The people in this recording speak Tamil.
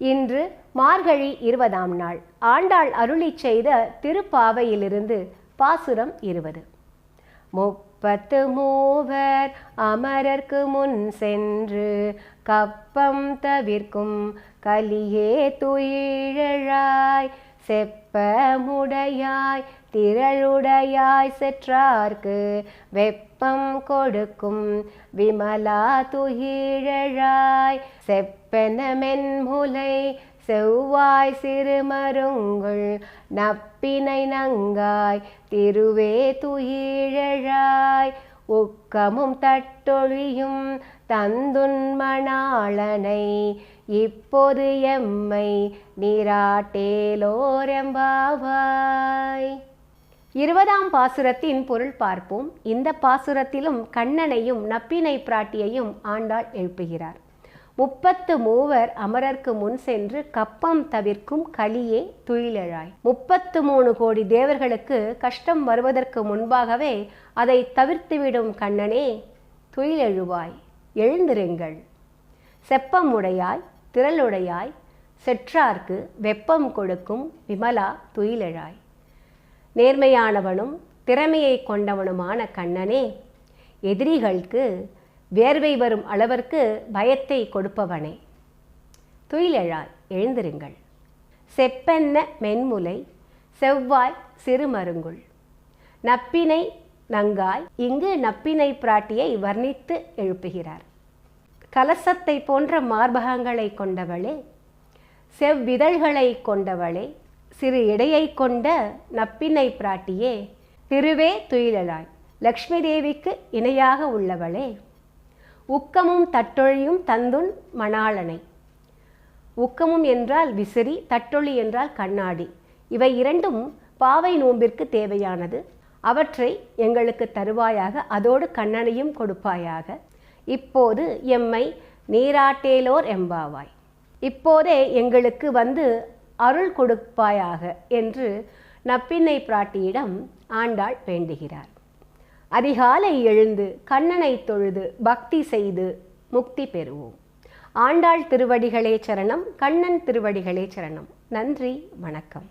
இன்று மார்கழி இருபதாம் நாள். ஆண்டாள் அருளிச் செய்த திருப்பாவையிலிருந்து பாசுரம் இருபது. முப்பத்து மூவர் அமரர்க்கு முன் சென்று கப்பம் தவிர்க்கும் கலியே துயிழழாய் செப்பமுடையாய் திரளுடையாய் செற்றார்க்கு வெப்பம் கொடுக்கும் விமலா துயிழாய் செப்பெனமென்முலை செவ்வாய் சிறுமருங்குள் நப்பினை நங்காய் திருவே துயிழழாய் உக்கமும் தட்டொழியும் தந்துன்மணாளனை இப்போது எம்மை நீராட்டேலோரம்பாவாய். இருபதாம் பாசுரத்தின் பொருள் பார்ப்போம். இந்த பாசுரத்திலும் கண்ணனையும் நப்பினை பிராட்டியையும் ஆண்டாள் எழுப்புகிறார். முப்பத்து மூவர் அமரர்க்கு முன் சென்று கப்பம் தவிர்க்கும் களியே துயிலழாய். முப்பத்து மூணு கோடி தேவர்களுக்கு கஷ்டம் வருவதற்கு முன்பாகவே அதை தவிர்த்துவிடும் கண்ணனே துயிலெழுவாய். எழுந்திருங்கள். செப்பமுடையாய் திரளுடையாய் செற்றார்க்கு வெப்பம் கொடுக்கும் விமலா துயிலழாய். நேர்மையானவனும் திறமையை கொண்டவனுமான கண்ணனே எதிரிகளுக்கு வேர்வை வரும் அளவிற்கு பயத்தை கொடுப்பவனே. துயிலெழாய் எழுந்திருங்கள். செப்பென்ன மென்முலை செவ்வாய் சிறுமருங்குள். நப்பினை நங்காய் இங்கு நப்பினை பிராட்டியை வர்ணித்து எழுப்புகிறார். கலசத்தை போன்ற மார்பகங்களை கொண்டவளே செவ்விதழ்களை கொண்டவளே சிறு இடையை கொண்ட நப்பினை பிராட்டியே திருவே துயிலலாய் லக்ஷ்மி தேவிக்கு இணையாக உள்ளவளே. உக்கமும் தட்டொழியும் தந்துன் மணாளனை. உக்கமும் என்றால் விசிறி தட்டொளி என்றால் கண்ணாடி. இவை இரண்டும் பாவை நோம்பிற்கு தேவையானது. அவற்றை எங்களுக்கு தருவாயாக அதோடு கண்ணனையும் கொடுப்பாயாக. இப்போது எம்மை நீராட்டேலோர் எம்பாவாய் இப்போதே எங்களுக்கு வந்து அருள் கொடுப்பாயாக என்று நப்பின்னை பிராட்டியிடம் ஆண்டாள் வேண்டுகிறார். அதிகாலை எழுந்து கண்ணனை தொழுது பக்தி செய்து முக்தி பெறுவோம். ஆண்டாள் திருவடிகளே சரணம் கண்ணன் திருவடிகளே சரணம். நன்றி வணக்கம்.